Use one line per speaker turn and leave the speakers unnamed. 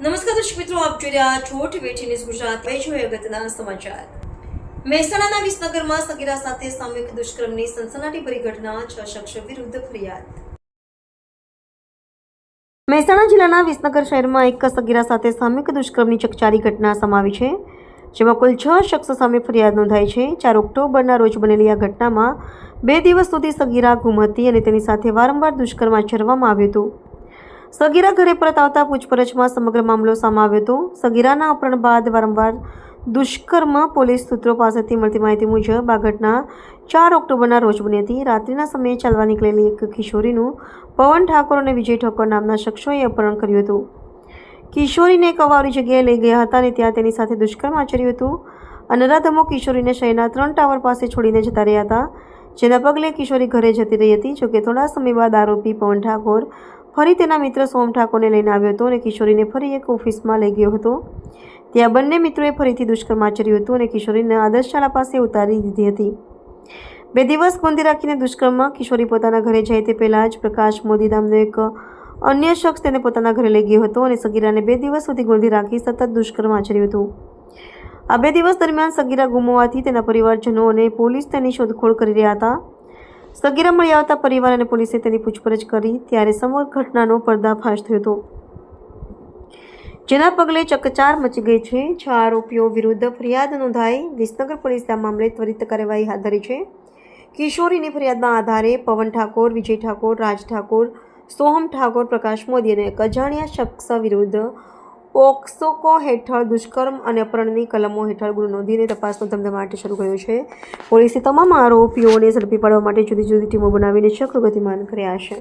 નમસ્કાર દર્શક મિત્રો, આપ જોઈ રહ્યા છો ટીવી ન્યૂઝ ગુજરાત. હવે જોઈએ અગત્યના સમાચાર. મહેસાણાના વિસનગરમાં સગીરા સાથે સામૂહિક દુષ્કર્મની સનસનાટીભરી ઘટના, છ શખ્સ વિરુદ્ધ ફરિયાદ. મહેસાણા જિલ્લાના વિસનગર શહેરમાં એક સગીરા સાથે સામૂહિક દુષ્કર્મની ચકચારી ઘટના સમાવી છે, જેમાં કુલ છ શખ્સો સામે ફરિયાદ નોંધાઈ છે. ચાર ઓક્ટોબરના રોજ બનેલી આ ઘટનામાં બે દિવસ સુધી સગીરા ગુમ હતી અને તેની સાથે વારંવાર દુષ્કર્મ આચરવામાં આવ્યું હતું. સગીરા ઘરે પરત આવતા પૂછપરછમાં સમગ્ર મામલો સામે હતો. સગીરાના અપહરણ બાદ વારંવાર દુષ્કર્મ પોલીસ સૂત્રો પાસેથી મળતી માહિતી મુજબ આ ઘટના ચાર ઓક્ટોબરના રોજ બની હતી. રાત્રિના સમયે ચાલવા નીકળેલી એક કિશોરીનું પવન ઠાકોર અને વિજય ઠાકોર નામના શખ્સોએ અપહરણ કર્યું હતું. કિશોરીને એક જગ્યાએ લઈ ગયા હતા અને ત્યાં તેની સાથે દુષ્કર્મ આચર્યું હતું. અને નરાધમો કિશોરીને શહેરના ત્રણ ટાવર પાસે છોડીને જતા રહ્યા હતા. જેના પગલે કિશોરી ઘરે જતી રહી હતી, જોકે થોડા સમય બાદ આરોપી પવન ઠાકોર ફરી તેના મિત્ર સોમ ઠાકોરને લઈને આવ્યો હતો અને કિશોરીને ફરી એક ઓફિસમાં લઈ ગયો હતો. ત્યાં બંને મિત્રોએ ફરીથી દુષ્કર્મ આચર્યું હતું અને કિશોરીને આદર્શ શાળા પાસે ઉતારી દીધી હતી. બે દિવસ બંધી રાખીને દુષ્કર્મ, કિશોરી પોતાના ઘરે જાય તે પહેલાં જ પ્રકાશ મોદી નામનો એક અન્ય શખ્સ તેને પોતાના ઘરે લઈ ગયો હતો અને સગીરાને બે દિવસ સુધી ગોંધી રાખી સતત દુષ્કર્મ આચર્યું હતું. આ બે દિવસ દરમિયાન સગીરા ગુમાવવાથી તેના પરિવારજનો અને પોલીસ તેની શોધખોળ કરી રહ્યા હતા. સગીરા મળી આવતા પરિવાર અને પોલીસે તેની પૂછપરછ કરી, ત્યારે સમગ્ર ઘટનાનો પર્દાફાશ થયો હતો. જેના પગલે ચકચાર મચી ગઈ છે. છ આરોપીઓ વિરુદ્ધ ફરિયાદ નોંધાઈ. વિસનગર પોલીસે આ મામલે ત્વરિત કાર્યવાહી હાથ ધરી છે. કિશોરીની ફરિયાદના આધારે પવન ઠાકોર, વિજય ઠાકોર, રાજ ઠાકોર, સોહમ ઠાકોર, પ્રકાશ મોદી અને એક અજાણ્યા શખ્સ વિરુદ્ધ ઓક્સોકો હેઠળ દુષ્કર્મ અને અપહરણની કલમો હેઠળ ગુનો નોંધીને તપાસનો માટે શરૂ કર્યો છે. પોલીસે તમામ આરોપીઓને ઝડપી પાડવા માટે જુદી જુદી ટીમો બનાવીને ચક્ર ગતિમાન કર્યા છે.